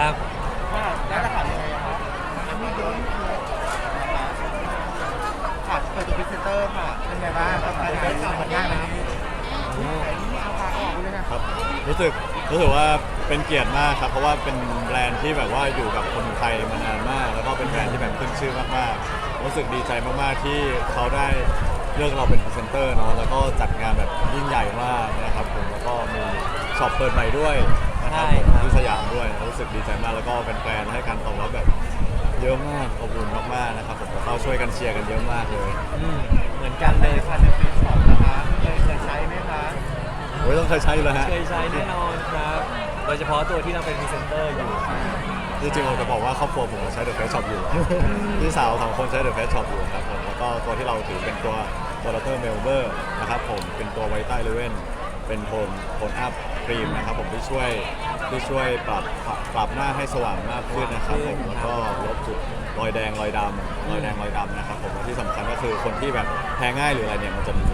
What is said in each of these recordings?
ครับแล้วจะถามยังไงอะครับไม่เยอะค่ะเปิดตัวพรีเซนเตอร์ค่ะเป็นไงบ้างกับการงานนี้ผลงานนี้แต่นี่เอาปากออกเลยนะครับรู้สึกรู้สึกว่าเป็นเกียรติมากครับเพราะว่าเป็นแบรนด์ที่แบบว่าอยู่กับคนไทยมานานมาก แล้วก็เป็นแบรนด์ที่แบบขึ้นชื่อมากๆ รู้สึกดีใจมากๆที่เขาได้เลือกเราเป็นพรีเซนเตอร์เนาะแล้วก็จัดงานแบบยิ่งใหญ่มากนะครับผมแล้วก็มีช็อปเปิดใหม่ด้วย นะครับผมใช่ครับ ที่สยามด้วยรู้สึกดีใจมากแล้วก็เป็นแฟนๆให้การตอบรับแบบเยอะมากอบอุ่นมากๆนะครับผมแล้วก็ช่วยกันเชียร์กันเยอะมากเลยอืมเหมือนกันเลยค่ะในเฟซบุ๊กนะคะเคยเคยใช้ไหมคะ โอ้ยต้องเคยใช้อยู่แล้วฮะ เคยใช้แน่นอนครับ โดยเฉพาะตัวที่เราเป็นพรีเซนเตอร์อยู่ จริงๆผมจะบอกว่าครอบครัวผมใช้เดอะเฟสช็อปอยู่ พี่สาวสองคนใช้เดอะเฟสช็อปอยู่ครับผมแล้วก็ตัวที่เราถือเป็นตัวตัวดัตเตอร์เมลเบอร์นะครับผมเป็นตัวไวต้าเลเว่นเป็นโทนโทนอัพ ครีมนะครับผมที่ช่วยที่ช่วยปรับปรับปรับหน้าให้สว่างมากขึ้นนะครับผมแล้วก็ลบจุดรอยแดงรอยดำรอยแดงรอยดำนะครับผมและที่สำคัญก็คือคนที่แบบแพ้ง่ายหรืออะไรเนี่ยมันจะมี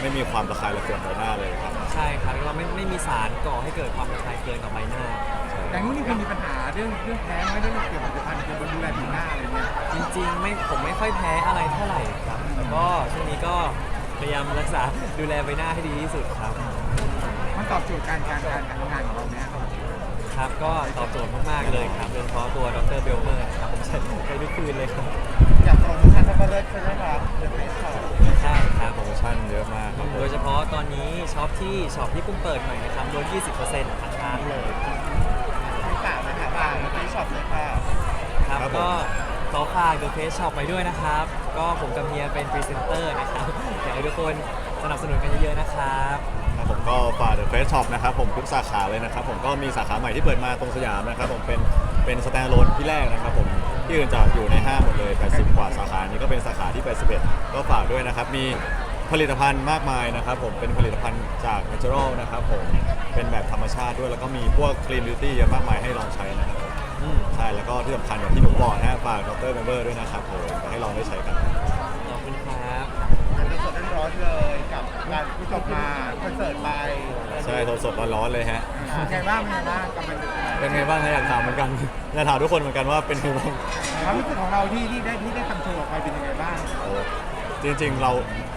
ไม่มีความระคายระเคืองใบหน้าเลยครับใช่ครับแล้วก็ไม่ไม่มีสารก่อให้เกิดความระคายเคืองกับใบหน้า อย่างนี้นี่เคยมีปัญหาเรื่องเรื่องแพ้ไหมเรื่องเกี่ยวกับผลิตภัณฑ์เกี่ยวกับดูแลผิวหน้าอะไรเงี้ยจริงๆไม่ผมไม่ค่อยแพ้อะไรเท่าไหร่ครับแล้วก็ช่วงนี้ก็พยายามรักษาดูแลใบหน้าให้ดีที่สุดครับ มันตอบโจทย์การการการการทำงานของเราเนี่ยครับครับก็ตอบโจทย์มากๆเลยครับโดยเฉพาะตัวดรเบลเมอร์นะครับผมใช้ไปทุกคืนเลยครับอย่างโปรโมชั่นก็เลิศใช่ไหมครับเดอะเฟสช็อปใช่ครับโปรโมชั่นเยอะมากครับผมโดยเฉพาะตอนนี้ช็อปที่ช็อปที่เพิ่งเปิดใหม่นะครับลด 20%ทั้งร้านเลยไม่ฝากนะคะฝากเดอะเฟสช็อปเลยค่ะครับครับผมก็ขอฝาก The Face Shop ไปด้วยนะครับ ก็ผมกับเฮียเป็นพรีเซนเตอร์นะครับอยากให้ทุกคนสนับสนุนกันเยอะๆนะครับครับ ผมก็ฝากเดอะเฟสช็อปนะครับผมทุกสาขาเลยนะครับผมก็มีสาขาใหม่ที่เปิดมาตรงสยามนะครับผมเป็นเป็นสแตนด์โลนที่แรกนะครับผมที่อื่นจะอยู่ในห้างหมดเลย 80 กว่าสาขานี้ก็เป็นสาขาที่ 81 ก็ฝากด้วยนะครับ มีผลิตภัณฑ์มากมายนะครับผมเป็นผลิตภัณฑ์จาก Natural นะครับผมเป็นแบบธรรมชาติด้วยแล้วก็มีพวก Clean Beauty เยอะมากมายให้ลองใช้นะครับผมอืมใช่แล้วก็ที่สำคัญอย่างที่หนูบอกนะฮะฝากดรเมมเบอร์ด้วยนะครับผมให้ลองได้ใช้กัน ขอบคุณครับอันนี้สดร้อนๆเลย กับการที่จบมาคอนเสิร์ตไปใช่สดๆร้อนๆเลยฮะ เป็นไงบ้างเป็นไงบ้างกับมันเป็นไงบ้างฮะอยากถามเหมือนกัน อยากถามทุกคนเหมือนกันว่าเป็นไงบ้าง ความรู้สึกของเราที่ที่ได้ที่ได้ทำโชว์ออกไปเป็นยังไงบ้างโอ้จริงๆเรา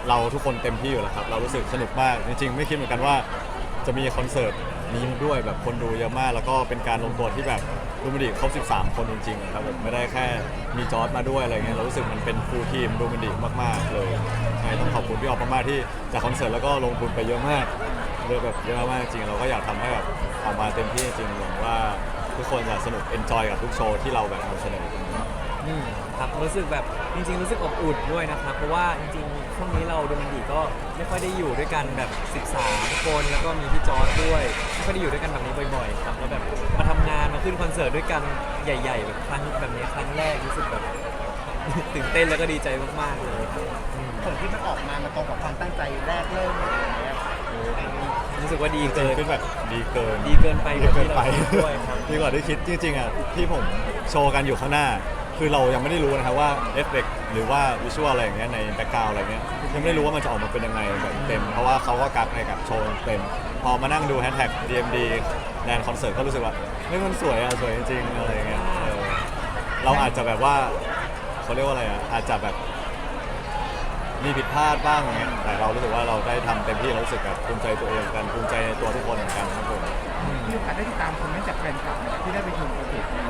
เราทุกคนเต็มที่อยู่แล้วครับ เรารู้สึกสนุกมาก จริง ๆ ไม่คิดเหมือนกันว่า จะมีคอนเสิร์ตนี้ด้วยแบบคนดูเยอะมาก แล้วก็เป็นการลงตัวที่แบบ ดูมินดีครบ 13 คนจริงๆครับผมไม่ได้แค่มีจอร์ดมาด้วยอะไรเงี้ยเรารู้สึกมันเป็นฟูลทีมดูมินดีมากๆเลยใช่ต้องขอบคุณพี่ออกมากๆที่จากคอนเสิร์ตแล้วก็ลงทุนไปเยอะมากเยอะแบบเยอะมากๆจริงเราก็อยากทำให้แบบออกมาเต็มที่จริงหวังว่าทุกคนจะสนุกเอนจอยกับทุกโชว์ที่เราแบบนำเสนออืม ครับรู้สึกแบบจริง ๆ รู้สึกอบอุ่นด้วยนะครับเพราะว่าจริงๆช่วงนี้เราดูมันดีก็ไม่ค่อยได้อยู่ด้วยกันแบบ 13 คนแล้วก็มีพี่จอร์ดด้วยไม่ค่อยได้อยู่ด้วยกันแบบนี้บ่อยๆครับแล้วแบบมาทำงานมาขึ้นคอนเสิร์ตด้วยกันใหญ่ๆแบบครั้งแบบนี้ครั้งแรกรู้สึกแบบ ตื่นเต้นแล้วก็ดีใจมากๆเลยครับอืมผลที่มันออกมา มันตรงกับความตั้งใจแรกเริ่มเลยไหมอะรู้สึกว่าดีเกิน ขึ้นแบบดีเกินดีเกินไปกว่าที่เราคิดด้วยครับ ดีกว่าที่คิดจริงๆอะที่ผมโชว์กันอยู่ข้างหน้า คือเรายังไม่ได้รู้นะครับว่าเอฟเฟกหรือว่าวิชวลอะไรอย่างเงี้ยในแบ็กกราวอะไรเงี้ยยังไม่ได้รู้ว่ามันจะออกมาเป็นยังไงแบบเต็ม เพราะว่าเขาก็กักในกับโชว์เต็ม พอมานั่งดูแฮชแท็ก DMD แดนคอนเสิร์ตก็รู้สึกว่าเฮ้ยมันสวยอะสวยจริงๆอะไรอย่างเงี้ยเออเราอาจจะแบบว่าเขาเรียกว่าอะไรอะอาจจะแบบ มีผิดพลาดบ้างอย่างเงี้ยแต่เรารู้สึกว่าเราได้ทำเต็มที่เรารู้สึกแบบภูมิใจตัวเองเหมือนกันภูมิใจในตัวทุกคนเหมือนกันครับผม มีโอกาสได้ติดตามคอมเมนต์จากแฟนคลับไหมที่ได้ไปชมโปรเจกต์นี้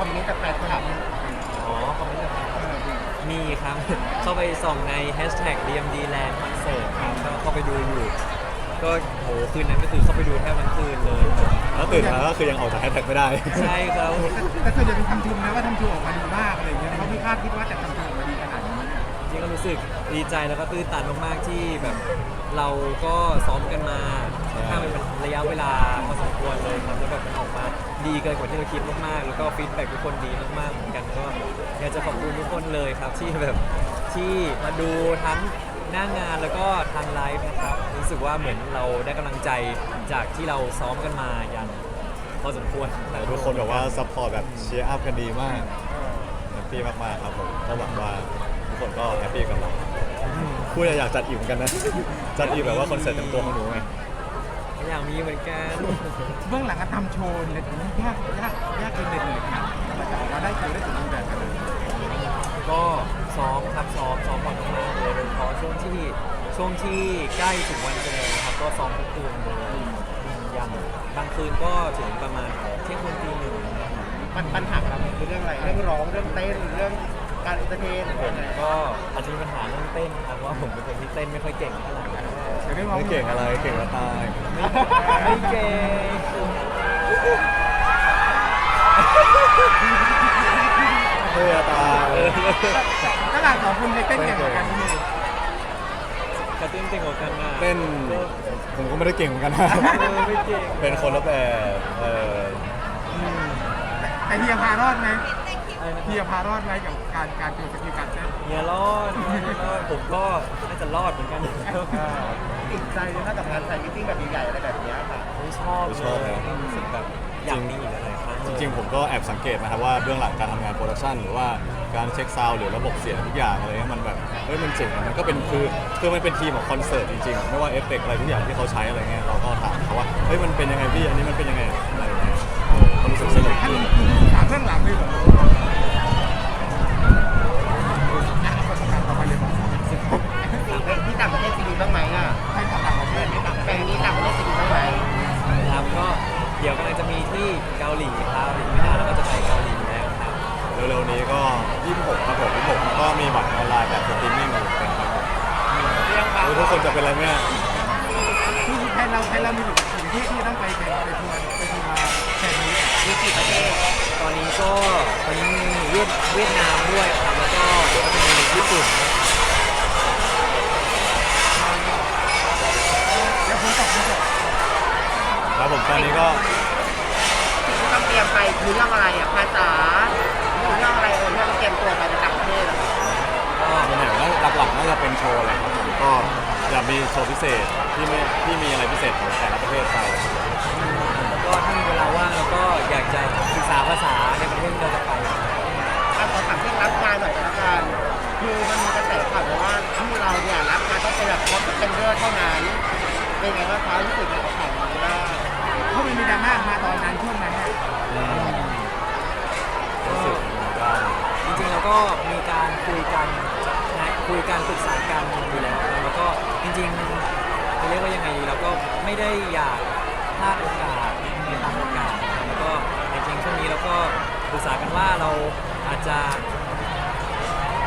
คอมเมนต์จากแฟนคลับอ๋อคอมเมนต์จากเออดีมีครับ เข้าไปส่องใน hashtag DMD Land Concert ครับก็เข้าไปดูอยู่ ก็โหคืนนั้นก็คือเข้าไปดูแทบทั้งคืนเลย แล้วตื่นมาก็คือยังออกจากแฮชแท็กไม่ได้ ใช่ครับแต่ส่วนใหญ่เป็นคำชมนะว่าทำโชว์ออกมาดีมากอะไรเงี้ยเขาไม่คาดคิดว่าจะทำโชว์ออกมาดีขนาดนี้จริงก็รู้สึกดีใจแล้วก็ตื้นตันมากๆที่แบบเราก็ซ้อมกันมาค่อนข้างเป็นระยะเวลาพอสมควรเลยครับแล้วแบบมันออกมา ดีเกินกว่าที่เราคิดมากๆ แล้วก็ฟีดแบ็กทุกคนดีมากๆเหมือนกันก็อยากจะขอบคุณทุกคนเลยครับที่แบบที่มาดูทั้งหน้างานแล้วก็ทางไลฟ์นะครับรู้สึกว่าเหมือนเราได้กำลังใจจากที่เราซ้อมกันมาอย่างพอสมควรแต่ทุกคนแบบว่าซัพพอร์ตแบบเชียร์อัพกันดีมากแฮปปี้มากๆครับผมก็หวังว่าทุกคนก็แฮปปี้กับเราพูดอยากจัดอีกเหมือนกันนะ จัดอีกแบบว่าคอนเสิร์ตเต็มตัวของหนูไง มีเหมือนกัน เบื้องหลังการทำโชว์เนี่ยยากยากยากจนเหน็ดเหนื่อยขนาดไหนเราจะออกมาได้โชว์ได้สมบูรณ์แบบขนาดไหนก็ซ้อมครับซ้อมซ้อมก่อนมากๆเลยโดยเฉพาะช่วงที่ช่วงที่ใกล้ถึงวันแสดงนะครับก็ซ้อมทุกคืนเลยอย่างบางคืนก็ถึงประมาณเที่ยงคืนตีหนึ่งมันปัญหาเราคือเรื่องอะไร เรื่องร้อง เรื่องเต้น เรื่อง การเอนเตอร์เทนผมก็อาจจะมีปัญหาเรื่องเต้นครับเพราะว่าผมเป็นคนที่เต้นไม่ค่อยเก่งเท่าไหร่เรื่องร้องไม่เก่งอะไรเก่งละตายไม่เก่งเพื่อตายถ้าหลังสองคนในเต้นเก่งกว่ากันนี่กระตุ้นเก่งกว่ากันนะเต้นผมก็ไม่ได้เก่งเหมือนกันนะเออไม่เก่งเป็นคนละแบบเออแต่เฮียพารอดไหมอะไรนะ เฮียพารอดไหมกับการการโชว์สกิลการเต้นเฮียรอดเฮียรอดผมก็น่าจะรอดเหมือนกันติดใจเลยนะกับงานแฟนมิทติ้งแบบใหญ่ๆอะไรแบบนี้ค่ะไม่ชอบเลยรู้สึกแบบอยากมีอีกหลายๆครั้งจริงๆ ผมก็แอบสังเกตนะครับว่าเบื้องหลังการทำงานโปรดักชันหรือว่าการเช็คซาวด์หรือระบบเสียงทุกอย่างอะไรเงี้ยมันแบบเฮ้ยมันเจ๋งอะมันก็เป็นคือคือมันเป็นทีมของคอนเสิร์ตจริงๆ ไม่ว่าเอฟเฟกต์อะไรทุกอย่างที่เขาใช้อะไรเงี้ยเราก็ถามเขาว่าเฮ้ยมันเป็นยังไงพี่อันนี้มันเป็นยังไงอะไรเงี้ยเออก็รู้สึกสนุกท่านขึ้นถามเรื่องหลังเลยเหรอ ก็ตอนนี้มีเวียดเวียดนามด้วยครับแล้วก็เดี๋ยวก็จะมีญี่ปุ่นเดี๋ยวผมตอบผมตอบครับผมตอนนี้ก็สิ่งที่ต้องเตรียมไปคือเรื่องอะไรอะภาษาหรือเรื่องอะไรเออที่ต้องเตรียมตัวไปต่างประเทศอะก็ส่วนใหญ่ก็หลักๆน่าจะเป็นโชว์แหละครับผมก็อยากมีโชว์พิเศษที่ไม่ที่มีอะไรพิเศษของแต่ละประเทศไปแล้ว ก็ถ้ามีเวลาว่างแล้วก็อยากจะศึกษาภาษาในประเทศที่เราจะไปอะขอถามเรื่องรับงานหน่อยก็แล้วกันคือมันมีกระแสข่าวมาว่าที่เราเนี่ยรับงานต้องเป็นแบบคอสเป็นเดอร์เท่านั้น เป็นไงบ้างคะรู้สึกไงกับข่าวนี้บ้างเพราะมันมีดราม่ามาตอนนั้นช่วงนั้นเนี่ยก็จริงๆเราก็มีการคุยกันนะคุยกันปรึกษากันอยู่แล้วครับแล้วก็จริงๆจะเรียกว่ายังไงดีเราก็ไม่ได้อยากพลาดโอกาสใน โอกาสนแล้วก็จริงๆช่วงนี้เราก็ปรึกษากันว่าเราอาจจะ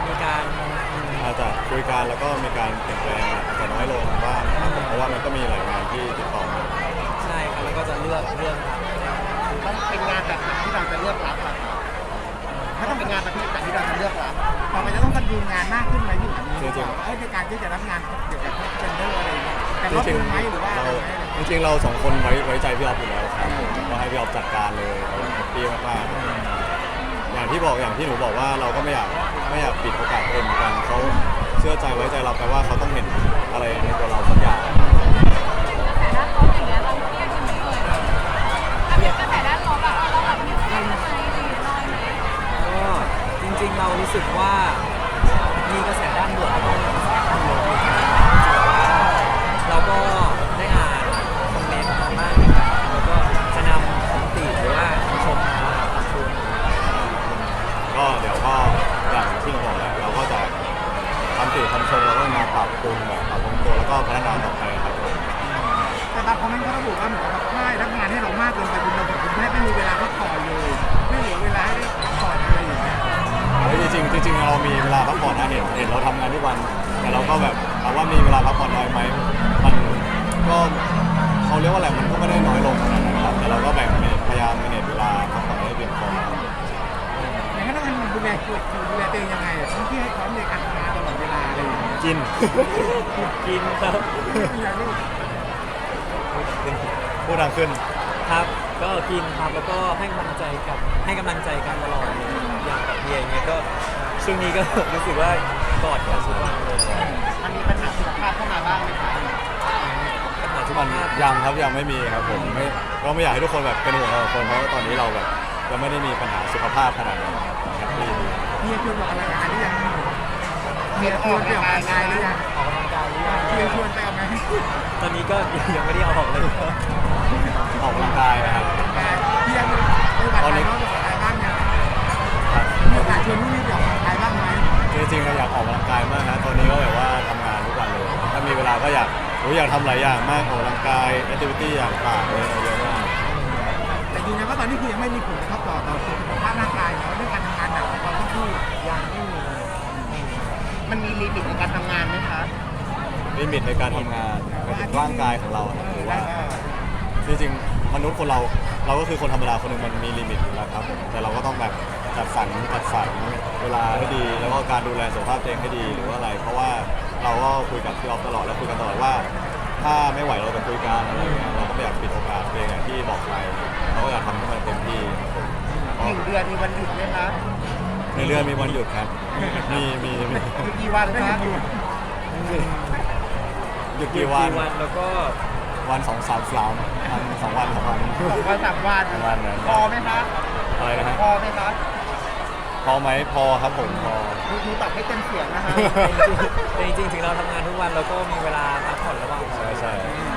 มีการอืม อาจจะคุยกันแล้วก็มีการเปลี่ยนแปลงอาจจะน้อยลงบ้างครับผมเพราะว่ามันก็มีหลายงานที่ติดต่อมาใช่ครับแล้วก็จะเลือกเรื่องครับต้องเป็นงานแบบไหนที่เราจะเลือกรับอะถ้าต้องเป็นงานประเภทไหนที่เราจะเลือกรับต่อไปจะต้องกันดูงานมากขึ้นไหมที่หลังนี้เอ้ในการที่จะรับงานเกี่ยวกับเจนเดอร์อะไรอย่างเงี้ยแต่จรอบริงไหมหรือว่าๆอะไรไหม จริงๆเราสองคนไว้ไว้ใจพี่ออฟอยู่แล้วครับผมก็ให้พี่ออฟจัดการเลยเราแฮปปี้มากๆอย่างที่บอกอย่างที่หนูบอกว่าเราก็ไม่อยากไม่อยากปิดโอกาสตัวเองเหมือนกันเขาเชื่อใจไว้ใจเราแปลว่าเขาต้องเห็นอะไรในตัวเราสักอย่างแต่ด้านลบอย่างเงี้ยเราเครียดกันไหมเอ่ยถ้าเป็นกระแสด้านลบอะเราแบบมีเครียดกันไหมหรือน้อยไหมก็จริงๆเรารู้สึกว่ามีกระแสด้านบวก คำชมเราก็มาปรับปรุงแบบปรับปรุงตัวแล้วก็พัฒนาต่อไปครับผมแต่บางคอมเมนต์เขาระบุว่าเหมือนกับค่ายรับงานให้เรามากเกินไปจนเราถึงแทบไม่มีเวลาพักผ่อนเลย ไม่เหลือเวลาให้ได้พักผ่อนอะไรอย่างเงี้ยเฮ้ยจริงๆจริงๆเรามีเวลาพักผ่อนนะเห็นเห็นเราทำงานทุกวัน แต่เราก็แบบถามว่ามีเวลาพักผ่อนน้อยไหมมันก็เขาเรียกว่าอะไรมันก็ไม่ได้น้อยลงขนาดนั้นครับแต่เราก็แบ่งเมนพยายามเมนเวลาพักผ่อนให้เพียงพอ อย่างนั้นต้องดูแลตัวดูแลตัวเองยังไงอะต้องที่ให้พร้อมในการทำงาน กิน กินครับไม่อยากรู้พูดดังขึ้น ครับ ก็กินครับแล้วก็ให้กำลังใจกับให้กำลังใจกันตลอดเลยครับอย่างกับเฮียอย่างเงี้ยก็ช่วงนี้ก็ รู้สึกว่ากอดกันทุกวันเลยมันมีปัญหาสุขภาพเข้ามาบ้างไหมคะปัญหาสุขมันภาพยังครับยังไม่มีครับผมไม่ก็ไม่อยากให้ทุกคนแบบเป็นห่วงเราคนเพราะว่าตอนนี้เราแบบยังไม่ได้มีปัญหาสุขภาพขนาดนั้นแฮปปี้ดีเมียชวนบอกอะไรกันหรือยังเมียชวนไปออกกำลังกายหรือยังออกกำลังกายหรือเชียร์ชวนไปเอาไหมตอนนี้ก็ยังไม่ได้เอาออกเลยออกกำลังกายนะครับต่เชียร์มีโอกาสไปนอกจากอะไรบ้างเนี่ยครับมีโอกาสชวนลูกไปออกกำลังกายบ้างไหมจริงๆเราอยากออกกำลังกายมากนะตอนนี้ก็แบบว่าทำงานทุกวันเลย ถ้ามีเวลาก็อยากอ้ยอยากทำหลายอย่างมากออกกำลังกายแอคทิวิตี้อย่างต่างเลยเยอะมากแต่ยืนยันว่าตอนนี้คือยังไม่มีผลกระทบต่อต่อสุขภาพร่างกายเนาะเรื่องการทำงานหนักของเราทั้งคู่ยังไม่มี มันมีลิมิตในการทำงานไหมคะลิมิตในการทำงานหมายถึงร่างกายของเราอะหรือว่าจริงๆมนุษย์คนเราเราก็คือคนธรรมดาคนหนึ่งมันมีลิมิตอยู่แล้วครับผมแต่เราก็ต้องแบบจัดสรรจัดสรรเวลาให้ดี แล้วก็การดูแลสุขภาพตัวเองให้ดีหรือว่าอะไร เพราะว่าเราก็คุยกับพี่ออฟตลอดแล้วคุยกันตลอดว่า ถ้าไม่ไหวเราจะคุยกันอะไรอย่างเงี้ยเราก็ไม่อยากปิดโอกาสตัวเองอย่างที่บอกไปเราก็อยากทำให้มันเต็มที่ครับผมหนึ่งเดือนมีวันหยุดไหมคะ ในเรือนมีวันหยุดครับ มีมีมีหยุดกี่วันคะหยุดกี่วันวันแล้วก็วันสองสามสามวันสองวันสองวันสองวันสามวันประมาณนั้นพอไหมคะอะไรนะฮะพอไหมคะพอไหมพอครับผมพอดูดูตอบให้เต็มเสียงนะคะแต่จริงๆถึงเราทำงานทุกวันเราก็มีเวลาพักผ่อนระหว่างวันใช่ใช่ม